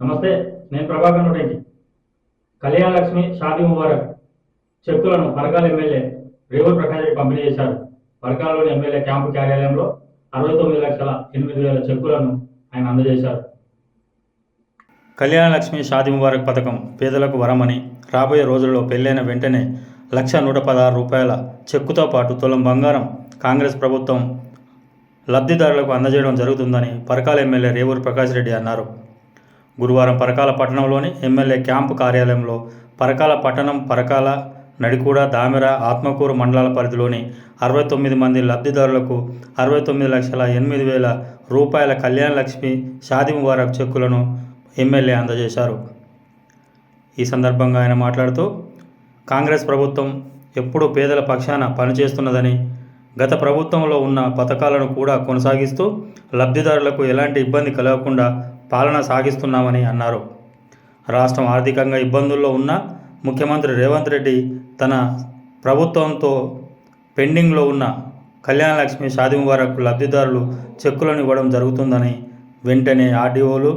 నమస్తే నేను ప్రభాకర్ నూటెంటి కళ్యాణ లక్ష్మి షాది ముబారక్. చెక్కులను పరకాల ఎమ్మెల్యే రేవూర్ ప్రకాష్ రెడ్డి పంపిణీ చేశారు. పరకాలలోని ఎమ్మెల్యే క్యాంపు కార్యాలయంలో అరవై తొమ్మిది లక్షల ఎనిమిది వేల చెక్కులను ఆయన అందజేశారు. కళ్యాణ లక్ష్మి షాది ముబారక్ పథకం పేదలకు వరమని రాబోయే రోజుల్లో పెళ్ళైన వెంటనే లక్ష నూట పదహారు రూపాయల చెక్కుతో పాటు తులం బంగారం కాంగ్రెస్ ప్రభుత్వం లబ్ధిదారులకు అందజేయడం జరుగుతుందని పరకాల ఎమ్మెల్యే రేవూరు ప్రకాష్ రెడ్డి అన్నారు. గురువారం పరకాల పట్టణంలోని ఎమ్మెల్యే క్యాంపు కార్యాలయంలో పరకాల పట్టణం పరకాల నడికూడ దామెర ఆత్మకూరు మండలాల పరిధిలోని అరవై తొమ్మిది మంది లబ్ధిదారులకు అరవై తొమ్మిది లక్షల ఎనిమిది వేల రూపాయల కళ్యాణ లక్ష్మి షాది ముబారక్ చెక్కులను ఎమ్మెల్యే అందజేశారు. ఈ సందర్భంగా ఆయన మాట్లాడుతూ కాంగ్రెస్ ప్రభుత్వం ఎప్పుడూ పేదల పక్షాన పనిచేస్తున్నదని గత ప్రభుత్వంలో ఉన్న పథకాలను కూడా కొనసాగిస్తూ లబ్ధిదారులకు ఎలాంటి ఇబ్బంది కలగకుండా పాలన సాగిస్తున్నామని అన్నారు. రాష్ట్రం ఆర్థికంగా ఇబ్బందుల్లో ఉన్న ముఖ్యమంత్రి రేవంత్ రెడ్డి తన ప్రభుత్వంతో పెండింగ్లో ఉన్న కళ్యాణ లక్ష్మి షాది ముబారక్ లబ్ధిదారులు చెక్కులను ఇవ్వడం జరుగుతుందని వెంటనే ఆర్డీఓలు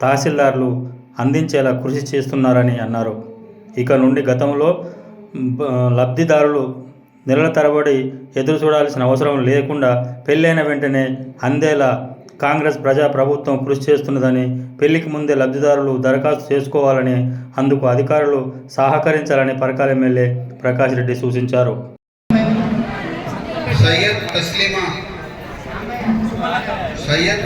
తహసీల్దార్లు అందించేలా కృషి చేస్తున్నారని అన్నారు. ఇక నుండి గతంలో లబ్ధిదారులు నెలల తరబడి ఎదురు చూడాల్సిన అవసరం లేకుండా పెళ్ళైన వెంటనే అందేలా కాంగ్రెస్ ప్రజా ప్రభుత్వం కృషి చేస్తున్నదని పెళ్ళికి ముందే లబ్ధిదారులు దరఖాస్తు చేసుకోవాలని అందుకు అధికారులు సహకరించాలని పరకాల ఎమ్మెల్యే ప్రకాష్ రెడ్డి సూచించారు. సయ్యద్